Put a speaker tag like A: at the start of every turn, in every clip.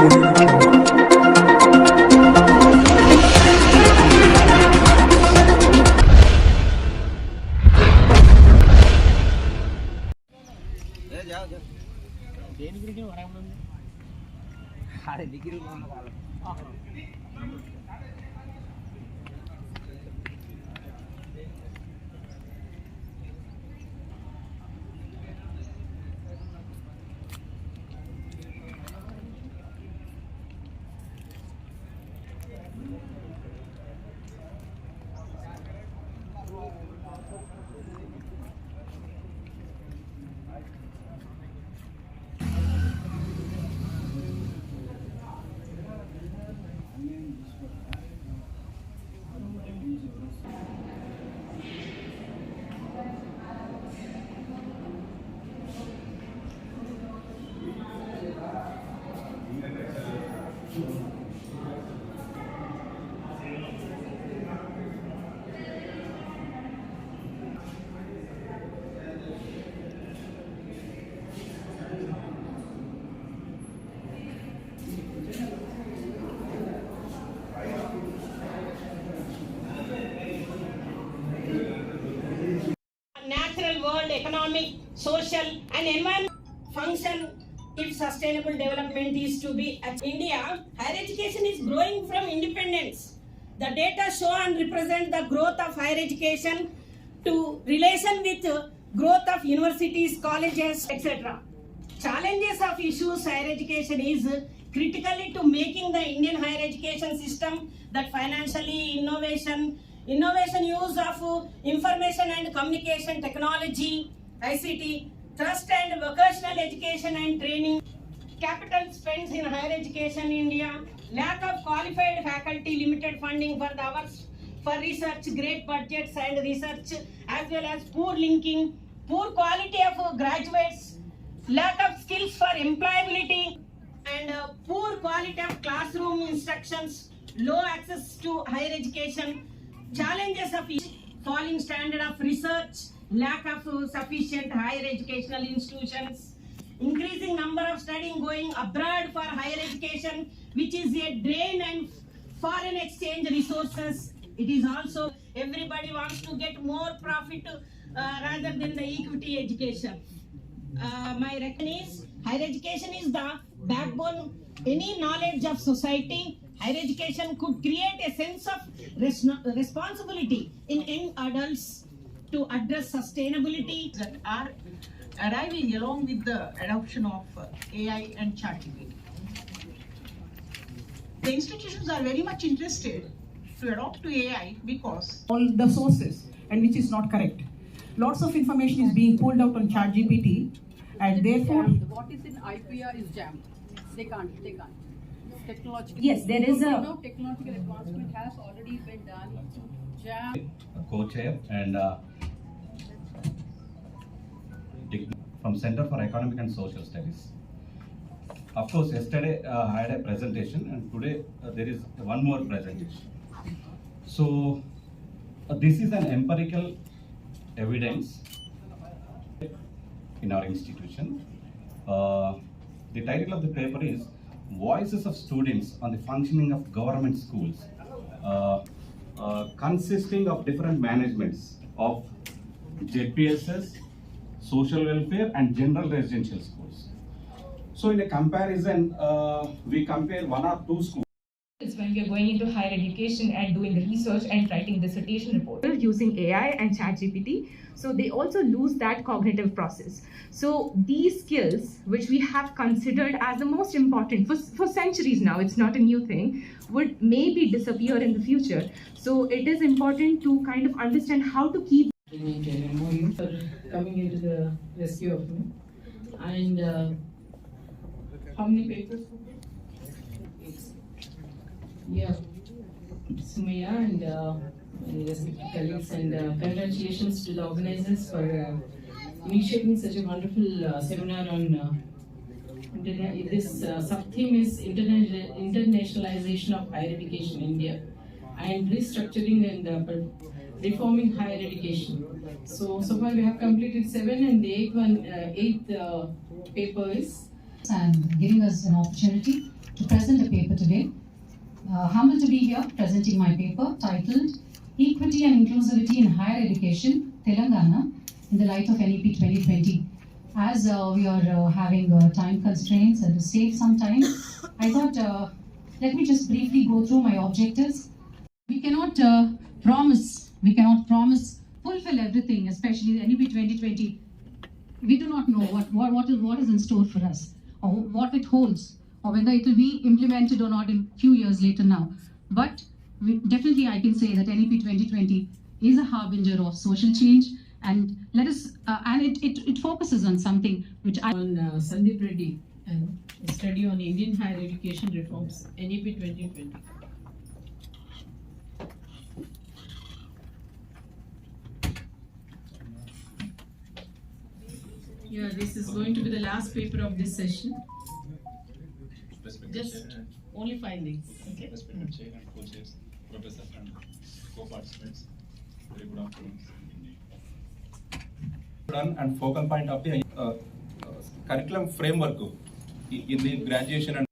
A: Thank you. Economic, social, and environmental function if sustainable development is to be achieved. India, higher education is growing from independence. The data show and represent the growth of higher education to relation with growth of universities, colleges, etc. Challenges of issues higher education is critically to making the Indian higher education system that financially innovation, innovation use of information and communication technology, ICT, trust and vocational education and training, capital spends in higher education in India, lack of qualified faculty, limited funding for the hours for research, great budgets and research, as well as poor linking, poor quality of graduates, lack of skills for employability, and uh, poor quality of classroom instructions, low access to higher education, challenges of falling standard of research, lack of sufficient higher educational institutions, increasing number of studying going abroad for higher education, which is a drain and foreign exchange resources. It is also everybody wants to get more profit uh, rather than the equity education. Uh, my reckon is higher education is the backbone any knowledge of society higher education could create a sense of res- responsibility in young adults to address sustainability
B: that are arriving along with the adoption of uh, AI and ChatGPT. The institutions are very much interested to adopt to AI because
C: all the sources and which is not correct. Lots of information is being pulled out on ChatGPT and therefore,
D: What is in IPR is jammed. They can't, they can't. Technological.
E: Yes, there is a-
D: No, technological advancement has already been done to
F: co-chair and uh, from Center for Economic and Social Studies. Of course, yesterday uh, I had a presentation and today uh, there is one more presentation. So uh, this is an empirical evidence in our institution. Uh, the title of the paper is Voices of Students on the Functioning of Government Schools, uh, consisting of different managements of ZPSS, social welfare, and general residential schools. So, in a comparison, uh, we compare one or two schools.
E: Is when we are going into higher education and doing the research and writing dissertation report using AI and ChatGPT. So they also lose that cognitive process. So these skills, which we have considered as the most important for, for centuries now, it's not a new thing, would maybe disappear in the future. So it is important to kind of understand how to keep
G: coordinator for coming into the rescue of me. And uh, how many papers? Yeah, Sumaya and uh, respected colleagues and uh, congratulations to the organizers for uh, initiating such a wonderful uh, seminar on uh, this uh, sub-theme is interna- internationalization of higher education in India and restructuring and uh, reforming higher education. So, so far we have completed seven and the eighth one, uh, eighth uh, paper is
H: and giving us an opportunity
I: to present a paper today. Uh, humbled to be here presenting my paper titled Equity and Inclusivity in Higher Education, Telangana, in the light of NEP 2020. As uh, we are uh, having uh, time constraints and to save some time, I thought uh, let me just briefly go through my objectives. We cannot uh, promise, we cannot promise fulfill everything, especially the NEP 2020 we do not know what, what, what, is, what is in store for us or what it holds or whether it will be implemented or not in few years later now. But we, definitely I can say that NEP 2020 is a harbinger of social change and let us, uh, and it, it, it focuses on something which I
G: On uh, Sandeep Reddy and study on Indian higher education reforms, NEP 2020. Yeah, this is going to be the last paper of this session. Just only findings, okay?
H: Respected chair and co-chairs, professor and co-participants, very good afternoon. And focal point of the uh, uh, curriculum framework in the graduation and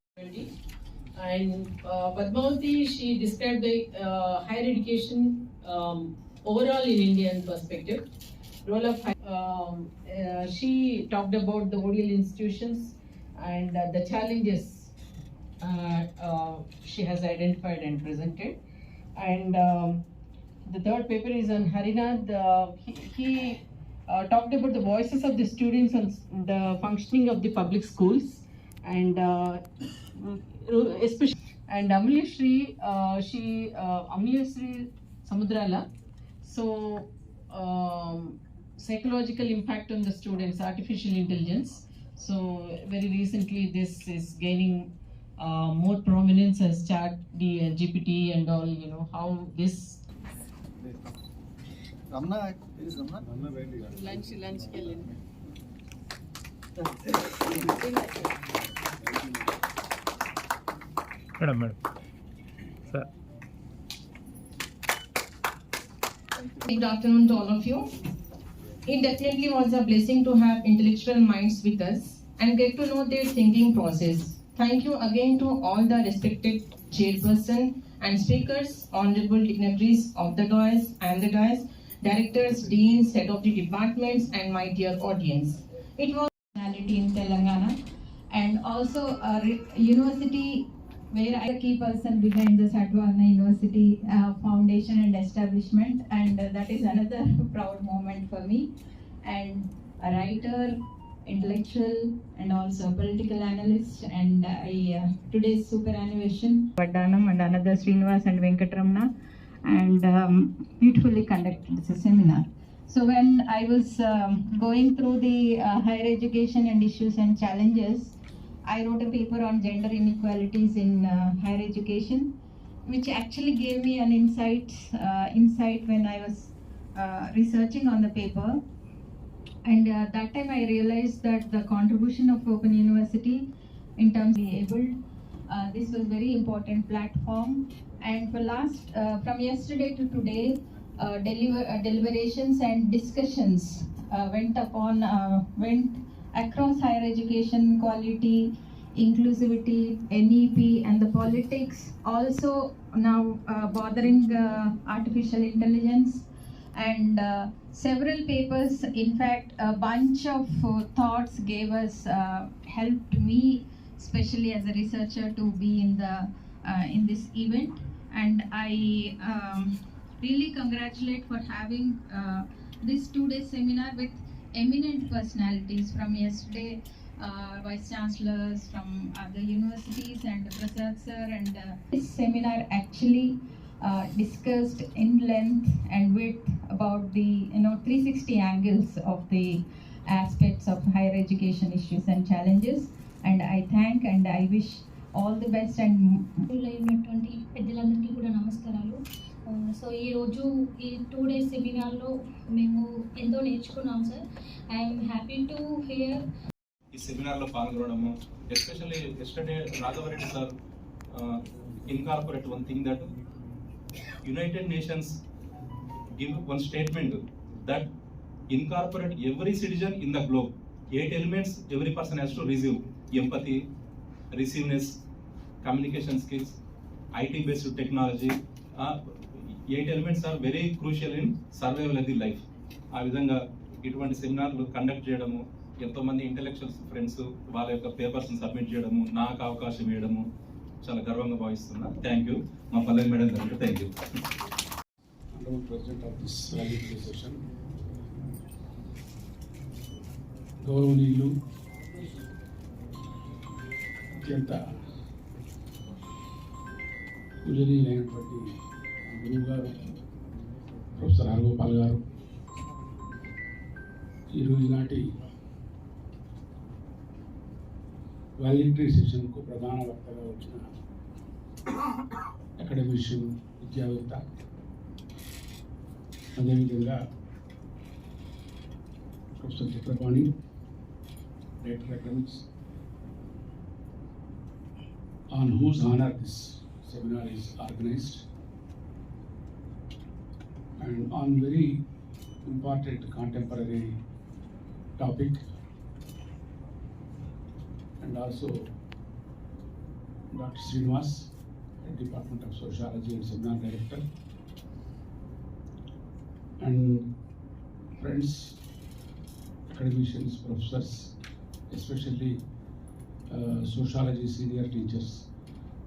G: And uh, Padmavati, she described the uh, higher education um, overall in Indian perspective. Role of high, um, uh, she talked about the ODL institutions and uh, the challenges she has identified and presented. And um, the third paper is on Harinath. Uh, he he uh, talked about the voices of the students and the functioning of the public schools and uh, especially and Amulya Shri, uh, she uh, Shri Samudrala. So um, psychological impact on the students, artificial intelligence. So very recently, this is gaining uh, more prominence as chat the gpt and all you know how this
D: lunch lunch
J: Madam, madam. Sir.
K: Good afternoon to all of you. It definitely was a blessing to have intellectual minds with us and get to know their thinking process Thank you again to all the respected chairperson and speakers, honorable dignitaries of the dais and the dais, directors, deans, head of the departments, and my dear audience. It was personality in Telangana and also a university where I key person behind the Satwagna University uh, foundation and establishment, and uh, that is another proud moment for me. And a writer, intellectual, and also political analyst. And I uh, today's superannuation, Vadanam, and another Srinivas and Venkatramana, and um, beautifully conducted this seminar. So when I was um, going through the uh, higher education and issues and challenges, I wrote a paper on gender inequalities in uh, higher education, which actually gave me an insight uh, insight when I was uh, researching on the paper. And uh, that time I realized that the contribution of Open University in terms of able, uh, this was very important platform. And for last uh, from yesterday to today, uh, deliver, uh, deliberations and discussions uh, went upon uh, went across higher education quality, inclusivity, NEP, and the politics. Also now uh, bothering uh, artificial intelligence and uh, several papers. In fact, a bunch of uh, thoughts gave us uh, helped me, especially as a researcher, to be in the uh, in this event. And I um, really congratulate for having uh, this two-day seminar with eminent personalities from yesterday. Uh, vice chancellors from other universities and Prasad sir and this seminar actually discussed in length and width about the you know 360 angles of the aspects of higher education issues and challenges and I thank and I wish all the best and
L: ఉన్నటువంటి పెద్దలందరికీ కూడా నమస్కారాలు so ఈరోజు ఈ two days సెమినార్లో మేము ఎంతో నేర్చుకున్నాం sir I'm happy to here
H: ఈ సెమినార్లో పాల్గొనడము especially yesterday Raghavareddy sir incorporate one thing that united nations give one statement that incorporate every citizen in the globe eight elements every person has to receive empathy receiveness communication skills IT based technology eight elements are very crucial in survival the life ఆ విధంగా ఇటువంటి సెమినార్లు conduct చేయడము ఎంతోమంది intellectuals friends వాళ్ళ యొక్క పేపర్స్ని submit చేయడము నాకు అవకాశం ఇవ్వడము చాలా గర్వంగా భావిస్తున్నా. థ్యాంక్ యూ మా పల్లవి మేడం గారు thank you
M: honorable president of this valedictory గౌరవనీయులు అత్యంత పూజనీయులైనటువంటి గురువు గారు ప్రొఫెసర్ హరగోపాల్ గారు ఈరోజు నాటి వాలంటరీ సెషన్కు ప్రధాన వక్తగా వచ్చిన అకాడమిషియన్ విద్యావేత్త అదేవిధంగా professor Chakrapani director academics on whose honour this seminar is organised and on very important contemporary topic And also doctor Srinivas department of sociology and seminar director and friends, academicians, professors, especially uh, sociology senior teachers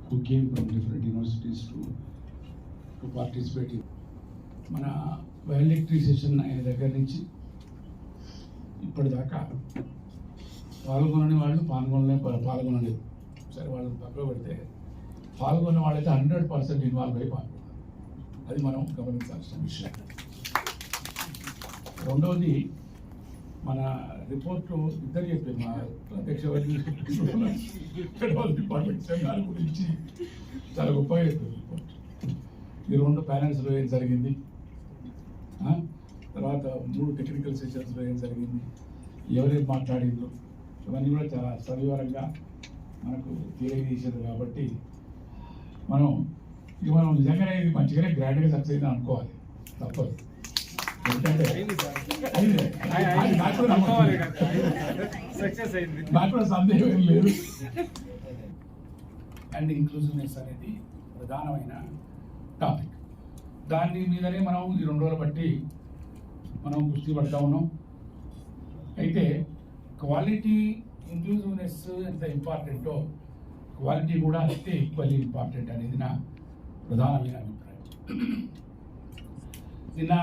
M: who came from different universities to, to participate in. మన వాలిడక్టరీ session అయిన దగ్గర నుంచి ఇప్పటిదాకా పాల్గొనని వాళ్ళు పాల్గొనలే పాల్గొనలేదు. సరే వాళ్ళని పక్కన పెడితే పాల్గొన్న వాళ్ళైతే హండ్రెడ్ పర్సెంట్ ఇన్వాల్వ్ అయ్యి పాల్గొన్నారు అది మనం గమనించాల్సిన విషయం. రెండవది మన రిపోర్టు ఇద్దరు చెప్పారు మా అధ్యక్ష ఫెడరల్ డిపార్ట్మెంట్ సెమినార్ గురించి చాలా గొప్పగా చెప్పారు రిపోర్ట్. ఈ రెండు ప్యానల్స్లో ఏం జరిగింది? తర్వాత మూడు టెక్నికల్ సెషన్స్లో ఏం జరిగింది? ఎవరేం మాట్లాడిందో ఇవన్నీ కూడా చాలా సవివరంగా మనకు తెలియజేసారు కాబట్టి మనం ఇది మనం నిజంగానే ఇది మంచిగానే గ్రాండ్గా సక్సెస్ అయింది అనుకోవాలి. తప్పదు. ఎందుకంటే నాకు కూడా సందేహం ఏం లేదు. అండ్ ఇంక్లూజివ్నెస్ అనేది ప్రధానమైన టాపిక్. దాని మీదనే మనం ఈ రెండు రోజులు బట్టి మనం కుస్తీ పడతా ఉన్నాం. అయితే క్వాలిటీ ఇంక్లూజివ్నెస్ ఎంత ఇంపార్టెంటో క్వాలిటీ కూడా అంతే ఈక్వల్లీ ఇంపార్టెంట్ అనేది నా ప్రధానమైన అభిప్రాయం. నిన్న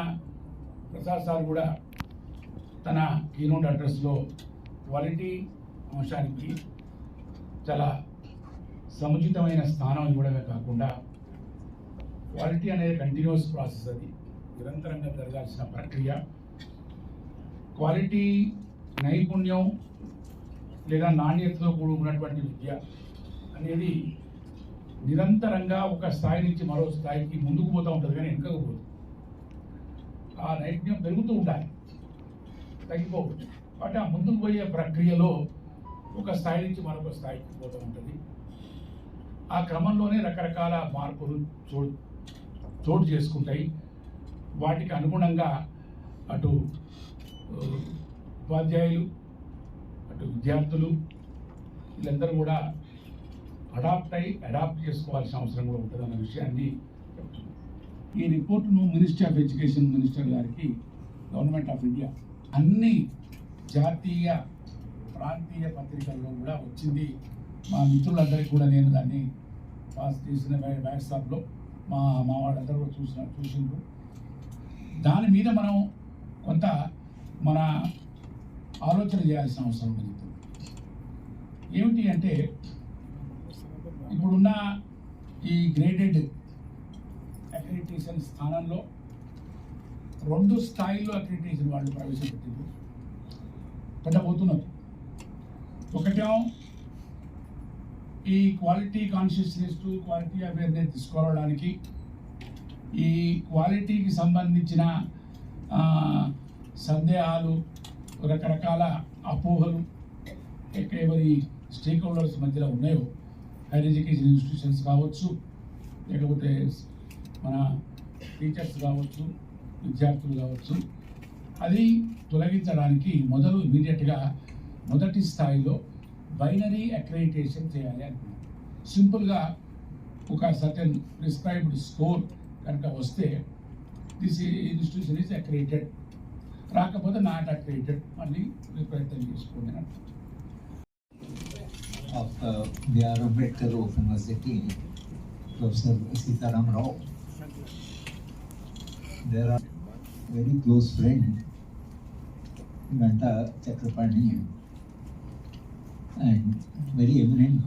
M: ప్రసాద్ సార్ కూడా తన కీనోట్ అడ్రస్లో క్వాలిటీ అంశానికి చాలా సముచితమైన స్థానం ఇవ్వడమే కాకుండా క్వాలిటీ అనేది కంటిన్యూస్ ప్రాసెస్ అది. నిరంతరంగా జరగాల్సిన ప్రక్రియ. క్వాలిటీ నైపుణ్యం లేదా నాణ్యతతో కూడుకున్నటువంటి విద్య అనేది నిరంతరంగా ఒక స్థాయి నుంచి మరో స్థాయికి ముందుకు పోతూ ఉంటుంది కానీ వెనుకకపోదు. ఆ నైపుణ్యం పెరుగుతూ ఉండాలి. తగ్గిపోవచ్చు కాబట్టి ఆ ముందుకు పోయే ప్రక్రియలో ఒక స్థాయి నుంచి మరొక స్థాయికి పోతూ ఉంటుంది. ఆ క్రమంలోనే రకరకాల మార్పులు చోటు చోటు చేసుకుంటాయి. వాటికి అనుగుణంగా అటు ఉపాధ్యాయులు అటు విద్యార్థులు వీళ్ళందరూ కూడా అడాప్ట్ అయి అడాప్ట్ చేసుకోవాల్సిన అవసరం కూడా ఉంటుందన్న విషయాన్ని చెప్తున్నాను ఈ రిపోర్టును మినిస్ట్రీ ఆఫ్ ఎడ్యుకేషన్ మినిస్టర్ గారికి గవర్నమెంట్ ఆఫ్ ఇండియా అన్ని జాతీయ ప్రాంతీయ పత్రికల్లో కూడా వచ్చింది. మా మిత్రులందరికీ కూడా నేను దాన్ని పాస్ చేసిన వాట్సాప్లో మా మా వాళ్ళందరూ కూడా చూసిన చూసిండ్రు. దాని మీద మనం కొంత మన ఆలోచన చేయాల్సిన అవసరం ఉంది ఏమిటి అంటే ఇప్పుడున్న ఈ గ్రేడెడ్ అక్రిడిటేషన్ స్థానంలో రెండు స్థాయిలో అక్రిడిటేషన్ వాళ్ళు ప్రవేశపెట్టింది పెట్టబోతున్నారు. ఒకటేమో ఈ quality consciousness to quality awareness తీసుకోవడానికి ఈ క్వాలిటీకి సంబంధించిన సందేహాలు రకరకాల అపోహలు ఎక్క- ఎవరి స్టేక్ హోల్డర్స్ మధ్యలో ఉన్నాయో హైర్ ఎడ్యుకేషన్ ఇన్స్టిట్యూషన్స్ కావచ్చు లేకపోతే మన టీచర్స్ కావచ్చు విద్యార్థులు కావచ్చు అది తొలగించడానికి మొదలు ఇమీడియట్గా మొదటి స్థాయిలో బైనరీ అక్రెడిటేషన్ చేయాలి అనుకున్నాం. సింపుల్గా ఒక సర్టెన్ ప్రిస్క్రైబ్డ్ స్కోర్ కనుక వస్తే దిస్ ఇన్స్టిట్యూషన్ ఈజ్ అక్రియేటెడ్ రాకపోతే నాట్ అక్రియేటెడ్ మళ్ళీ మీరు ప్రయత్నం చేసుకోండి అని అంటారు.
N: of uh, B.R. Ambedkar of University, Professor Sitaram Rao. There are very close friend, Ganta Chakrapani, and very eminent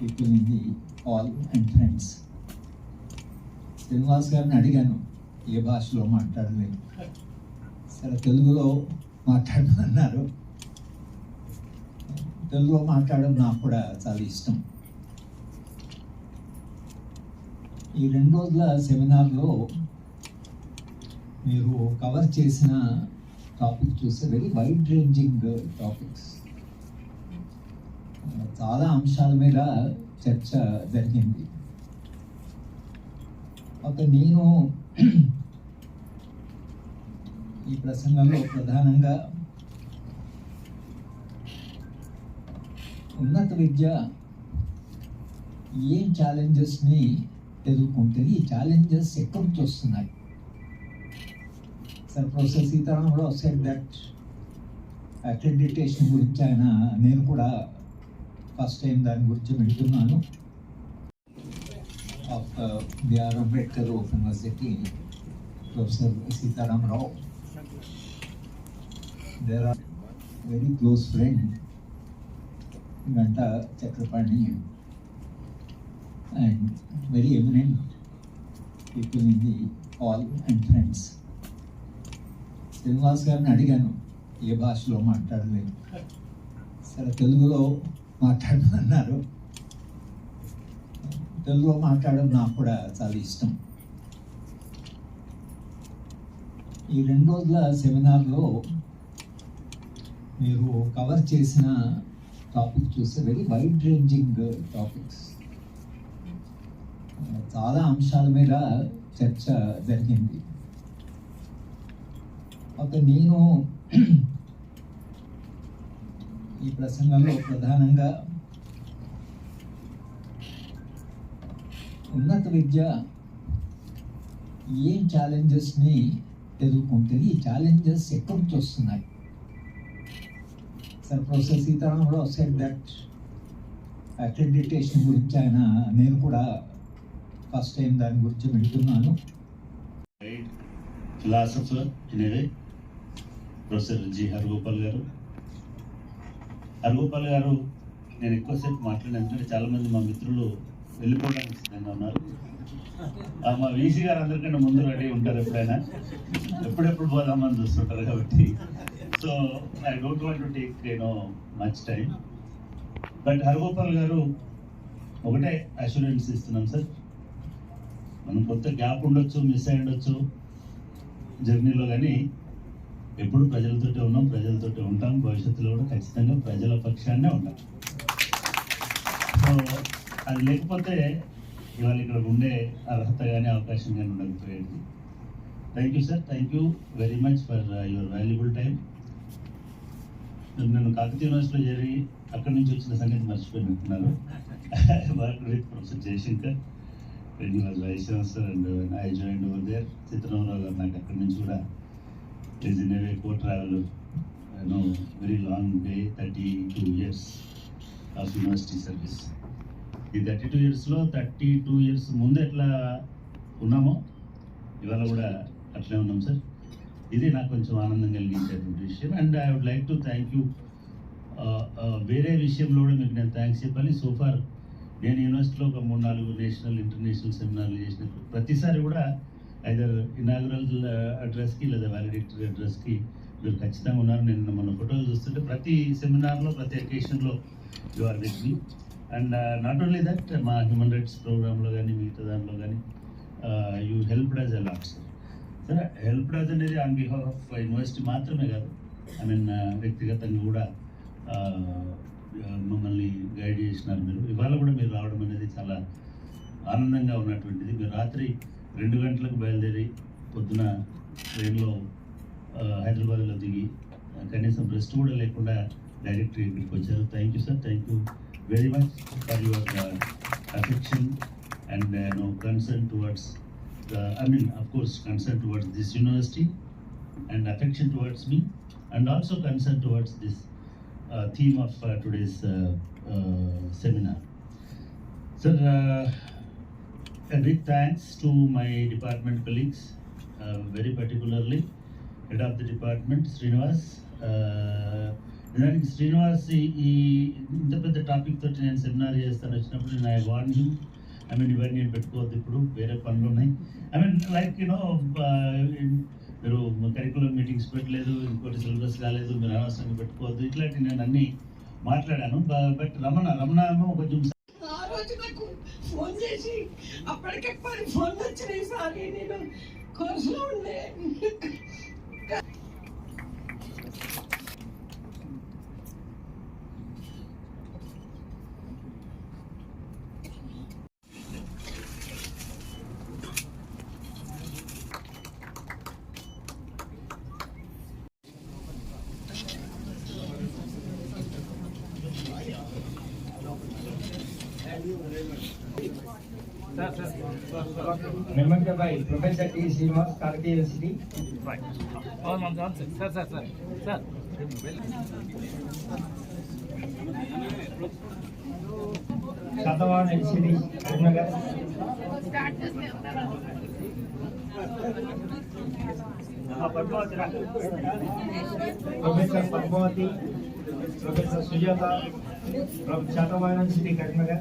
N: people in the hall and friends. Srinivas గారిని అడిగాను ఏ భాషలో మాట్లాడలేదు సరే తెలుగులో మాట్లాడమన్నారు తెలుగులో మాట్లాడడం నాకు కూడా చాలా ఇష్టం. ఈ రెండు రోజుల సెమినార్లో మీరు కవర్ చేసిన టాపిక్ చూస్తే వెరీ వైడ్ రేంజింగ్ టాపిక్స్. చాలా అంశాల మీద చర్చ జరిగింది. ఒక నేను ఈ ప్రసంగంలో ప్రధానంగా ఉన్నత విద్య ఏం ఛాలెంజెస్ని ఎదుర్కొంటుంది ఈ ఛాలెంజెస్ ఎక్కడి నుంచి వస్తున్నాయి? సార్ ప్రొఫెసర్ కూడా వస్తాయి దట్ అక్రెడిటేషన్ గురించి ఆయన నేను కూడా ఫస్ట్ టైం దాని గురించి వింటున్నాను. Of BR Ambedkar university professor Sitaramarao there are very close friend Ganta Chakrapani and very eminent people in the all and friends Srinivas గారిని అడిగాను ఏ భాషలో మాట్లాడలేదు. సరే తెలుగులో మాట్లాడమన్నారు. తెలుగులో మాట్లాడడం నాకు కూడా చాలా ఇష్టం. ఈ రెండు రోజుల సెమినార్లో మీరు కవర్ చేసిన టాపిక్ చూస్తే వెరీ వైడ్ రేంజింగ్ టాపిక్స్ చాలా అంశాల మీద చర్చ జరిగింది. ఒక నేను ఈ ప్రసంగంలో ప్రధానంగా ఉన్నత విద్య ఏం ఛాలెంజెస్ని ఎదుర్కొంటుంది ఈ ఛాలెంజెస్ ఎక్కడి నుంచి వస్తున్నాయి? సార్ ప్రొఫెసర్ కూడా సెడ్ దట్ అక్రెడిటేషన్ గురించి ఆయన నేను కూడా ఫస్ట్ టైం దాని గురించి వింటున్నాను.
O: ఫిలాసఫర్ అనేది ప్రొఫెసర్ జి హరిగోపాల్ గారు. హరిగోపాల్ గారు నేను ఎక్కువసేపు మాట్లాడిన ఎందుకంటే చాలామంది మా మిత్రులు వెళ్ళిపోవడానికి సిద్ధంగా ఉన్నారు. మా వీసీ గారు అందరికంటే ముందు రెడీ ఉంటారు ఎప్పుడైనా. ఎప్పుడెప్పుడు పోదామని చూస్తుంటారు కాబట్టి. So I don't want to take you know much time but Haragopal garu ఒకటే అష్యూరెన్స్ ఇస్తున్నాం సార్ మనం కొత్త గ్యాప్ ఉండొచ్చు మిస్ అయి ఉండొచ్చు. జర్నీలో కానీ ఎప్పుడు ప్రజలతోటే ఉన్నాం ప్రజలతోటే ఉంటాం. భవిష్యత్తులో కూడా ఖచ్చితంగా ప్రజల పక్షాన్నే ఉంటాం. సో అది లేకపోతే ఇవాళ ఇక్కడ ఉండే అర్హత కానీ అవకాశం కానీ ఉండకపోయేది. Thank you sir thank you very much for your valuable time నేను కాకతీయ యూనివర్సిటీలో చేరి అక్కడి నుంచి వచ్చిన సంగతి మర్చిపోయినట్టున్నారు work with professor Jayashankar when he was vice chancellor and uh, when I joined over గారు నాకు అక్కడి నుంచి కూడా is in a way co-travel, no very long way thirty two years of university service. ఈ థర్టీ టూ ఇయర్స్లో thirty two years ముందు ఎట్లా ఉన్నామో ఇవాళ కూడా అట్లే ఉన్నాం సార్. ఇది నాకు కొంచెం ఆనందం కలిగించేటువంటి విషయం. And I would like to thank you వేరే విషయంలో కూడా మీకు నేను థ్యాంక్స్ చెప్పాలి. సోఫార్ నేను యూనివర్సిటీలో ఒక మూడు నాలుగు నేషనల్ ఇంటర్నేషనల్ సెమినార్లు చేసినప్పుడు ప్రతిసారి కూడా ఐదర్ ఇనాగురల్ అడ్రస్కి లేదా వ్యాలిడేటరీ అడ్రస్కి మీరు ఖచ్చితంగా ఉన్నారు. నేను మన ఫోటోలు చూస్తుంటే ప్రతి సెమినార్లో ప్రతి అకేషన్లో you are with me and not only that మా హ్యూమన్ రైట్స్ ప్రోగ్రాంలో కానీ మిగతా దాంట్లో కానీ you help does a lot sir సరే హెల్ప్ డస్ అనేది ఆన్ బిహాఫ్ ఆఫ్ యూనివర్సిటీ మాత్రమే కాదు. ఐ మీన్ వ్యక్తిగతంగా కూడా మమ్మల్ని గైడ్ చేసినారు మీరు. ఇవాళ కూడా మీరు రావడం అనేది చాలా ఆనందంగా ఉన్నటువంటిది. మీరు రాత్రి రెండు గంటలకు బయలుదేరి పొద్దున ట్రైన్లో హైదరాబాద్లో దిగి కనీసం రెస్ట్ కూడా లేకుండా డైరెక్ట్ ఇక్కడికి వచ్చారు. Thank you sir thank you very much for your affection and no concern towards know, concern towards, the, I mean, of course, concern towards this university and affection towards me and also concern towards this uh, theme of uh, today's uh, uh, seminar. Sir, uh, a big thanks to my department colleagues, uh, very particularly head of the department, Srinivas. Uh, నిజానికి శ్రీనివాస్ ఈ ఈ ఇంత పెద్ద topic తోటి నేను seminar చేస్తాను వచ్చినప్పుడు నేను I want you I mean ఇవన్నీ నేను పెట్టుకోవద్దు ఇప్పుడు వేరే పనులు ఉన్నాయి. I mean like you know మీరు కరికులం మీటింగ్స్ పెట్టలేదు ఇంకోటి సిలబస్ కాలేదు మీరు అనవసరంగా పెట్టుకోవద్దు ఇట్లాంటి నేను అన్ని మాట్లాడాను. బట్ రమణ రమణ ఏమో కొంచెం
A: ఆ రోజు నాకు ఫోన్ చేసి అప్పటికెప్పటి ఫోన్ వచ్చినాయి సార్ నేను కోర్సులో ఉండే.
P: Professor T. Srinivas, Karate University.
J: Right. On, on, on, sir. Sir, sir, sir. Sir.
P: Shatavan LCD, Karimnagar.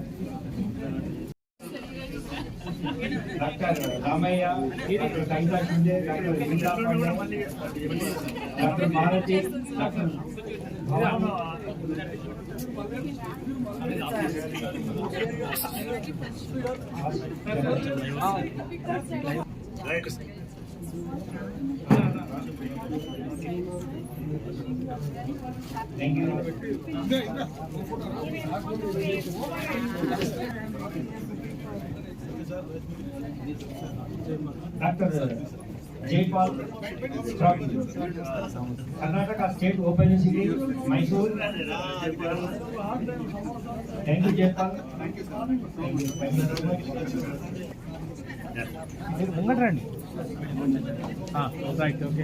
P: Doctor Ramaiah doctor Kavitha Shinde doctor Vinda doctor Marathi doctor thank you You, Jaypal. Thank you. Thank you so much.
J: మీరు ముంగట రండి right okay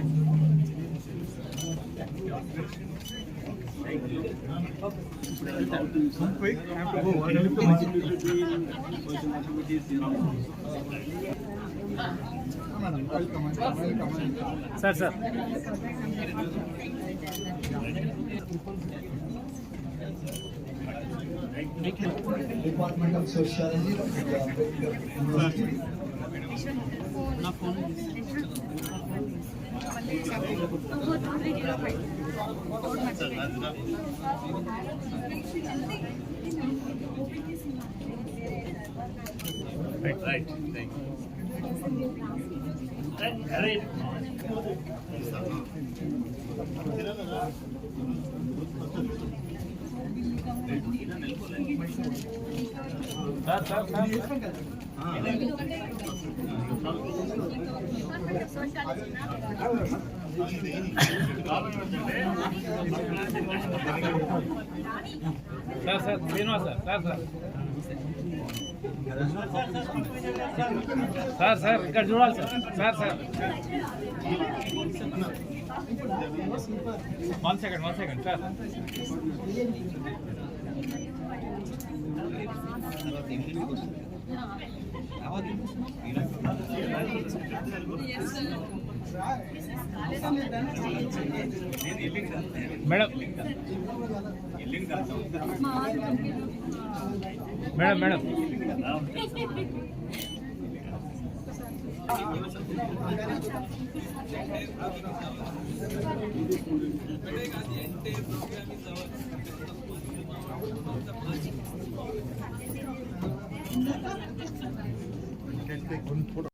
J: sir sir
N: Department of Sociology of the right right
J: right right thank you sir sir sir sir sir Srinivas sir sir sir sir sir ఇక్కడ చూడాలి sir sir sir one second one second sir Madam madam madam Thank you. gente con